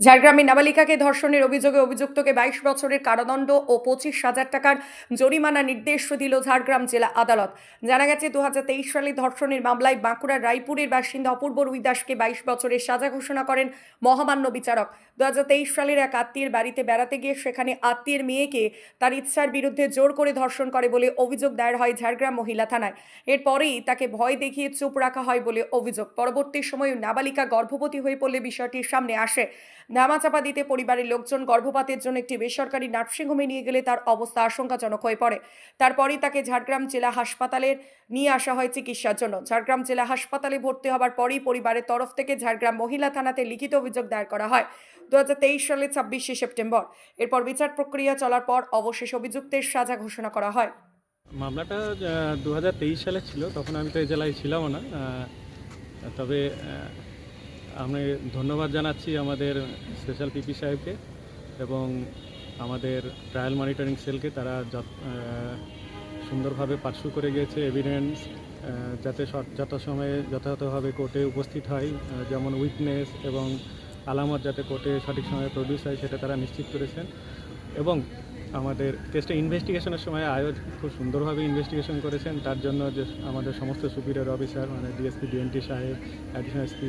ঝাড়গ্রামে নাবালিকাকে ধর্ষণের অভিযোগে অভিযুক্তকে বাইশ বছরের কারাদণ্ড ও পঁচিশ হাজার টাকার জরিমানা নির্দেশ দিল ঝাড়গ্রাম জেলা আদালত। জানা গেছে দু সালে ধর্ষণের মামলায় বাঁকুড়ার রায়পুরের বাসিন্দা অপূর্ব রুই দাসকে বাইশ বছরের সাজা ঘোষণা করেন মহামান্য বিচারক। দু হাজার তেইশ সালের এক আত্মীয়ের বাড়িতে বেড়াতে গিয়ে সেখানে আত্মীয়ের মেয়েকে তার ইচ্ছার বিরুদ্ধে জোর করে ধর্ষণ করে বলে অভিযোগ দায়ের হয় ঝাড়গ্রাম মহিলা থানায়। এরপরেই তাকে ভয় দেখিয়ে চুপ রাখা হয় বলে অভিযোগ। পরবর্তী সময়ে নাবালিকা গর্ভবতী হয়ে পড়লে বিষয়টির সামনে আসে। ধামাচাপা দিতে পরিবারের লোকজন গর্ভপাতের জন্য একটি বেসরকারি নার্সিংহোমে নিয়ে গেলে তার অবস্থা আশঙ্কাজনক হয়ে পড়ে। তারপরেই তাকে ঝাড়গ্রাম জেলা হাসপাতালে নিয়ে আসা হয় চিকিৎসার জন্য। ঝাড়গ্রাম জেলা হাসপাতালে ভর্তি হওয়ার পরেই পরিবারের তরফ থেকে ঝাড়গ্রাম মহিলা থানাতে লিখিত অভিযোগ দায়ের করা হয় দু হাজার তেইশ সালে ছাব্বিশে সেপ্টেম্বর। এরপর বিচার প্রক্রিয়া চলার পর অবশেষ অভিযুক্তের সাজা ঘোষণা করা হয়। মামলাটা দু সালে ছিল, তখন আমি তো এই জেলায় ছিলামও না তবে আমি ধন্যবাদ জানাচ্ছি আমাদের স্পেশাল পিপি সাহেবকে এবং আমাদের ট্রায়াল মনিটরিং সেলকে তারা সুন্দরভাবে পার্সু করে গিয়েছে এভিডেন্স যাতে যথাসময়ে যথাযথভাবে কোর্টে উপস্থিত হয় যেমন উইটনেস এবং আলামত যাতে কোর্টে সঠিক সময়ে প্রডিউস হয়, সেটা তারা নিশ্চিত করেছেন। এবং আমাদের কেসটা ইনভেস্টিগেশনের সময় আয়োজ খুব সুন্দরভাবে ইনভেস্টিগেশন করেছেন। তার জন্য যে আমাদের সমস্ত সুপিরিয়র অফিসার মানে ডিএসপি, ডিএনটি সাহেব, অ্যাডিশনাল এসপি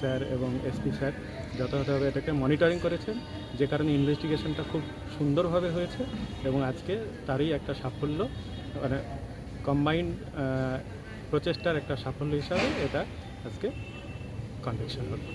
স্যার এবং এসপি স্যার যথাযথভাবে এটাকে মনিটরিং করেছেন। যে কারণে ইনভেস্টিগেশনটা খুব সুন্দরভাবে হয়েছে এবং আজকে তারই একটা সাফল্য মানে কম্বাইন্ড প্রচেষ্টার একটা সাফল্য হিসাবে এটা আজকে কনভিকশন হলো।